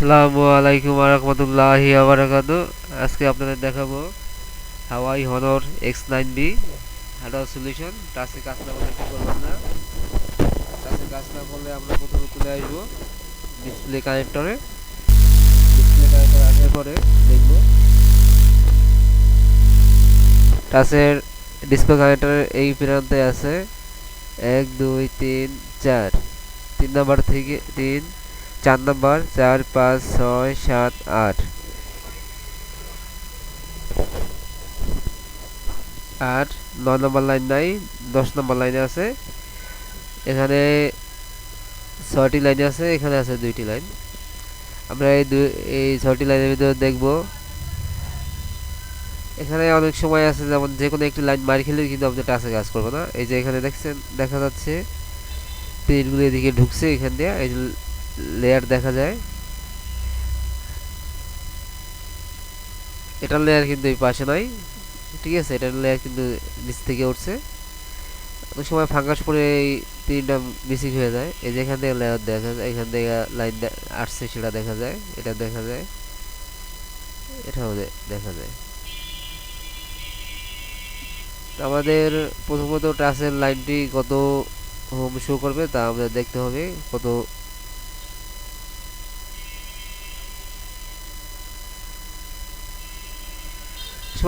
আসসালামু আলাইকুম রহমতুল্লাহি আবরাকাতু আজকে আপনাদের দেখাবো Huawei Honor X nine B hardware solution টাচে কাজ না করলে কি করবেন না? টাচে কাজ না করলে আমরা প্রথমে তুলে আসব ডিসপ্লে কানেক্টরে ডিসপ্লে কানেক্টর আসার পরে দেখব টাচের ডিসপ্লে কানেক্টরের এই প্রান্তে আছে। এক, দুই, তিন, চার। তিন নাম্বার থেকে তিন চার নাম্বার, চার, পাঁচ, ছয়, সাত, আট। আট নয় নম্বর লাইন নাই, দশ নম্বর লাইনে আছে। এখানে ছয়টি লাইন আছে, এখানে আছে দুইটি লাইন। আমরা এই দুই, এই ছয়টি লাইনের ভিতরে দেখব। এখানে অনেক সময় আছে, যেমন যে কোনো একটি লাইন মারি খেলে কিন্তু আপনি টাচে কাজ করবে না। এই যে এখানে দেখছেন, দেখা যাচ্ছে পেজগুলো এদিকে ঢুকছে, এখান দিয়ে, এই লেয়ার দেখা যায়। এটার লেয়ার কিন্তু এই পাশে নাই ঠিক আছে? এটার লেয়ার কিন্তু নিচ থেকে উঠছে। অনেক সময় ফাঙ্গাস পরে এই তিনটা মিসিং হয়ে যায়। এই যে এখান থেকে লেয়ার দেখা যায়, এখান থেকে লাইন আসছে, সেটা দেখা যায়, এটা দেখা যায়, এটাও দেখা যায়। আমাদের প্রথমত টাচের লাইনটি কত হোম শো করবে তা আমাদের দেখতে হবে, কত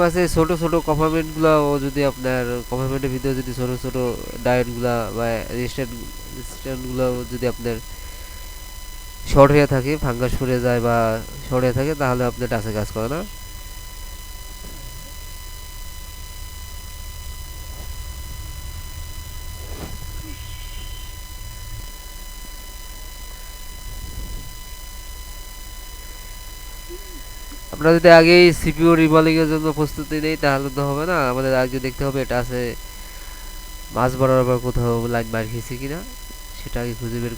আছে ছোট ছোট কম্পার্টমেন্টগুলো যদি আপনার কম্পার্টমেন্টের ভিতরে যদি ছোট ছোট ডায়েটগুলা বা রেজিস্ট্যান্টগুলো যদি আপনার শর্ট হয়ে থাকে ফাঙ্গাস পড়ে যায় বা শর্ট হয়ে থাকে, তাহলে আপনার টাচে কাজ করে না আমরা যদি আগেই সিপিউ রিভলিংয়ের জন্য প্রস্তুতি নেই, তাহলে তো হবে না। আমাদের আগে দেখতে হবে এটা আছে মাছ বরাবর কোথাও লাইন মার কিনা, সেটা আগে খুঁজে বের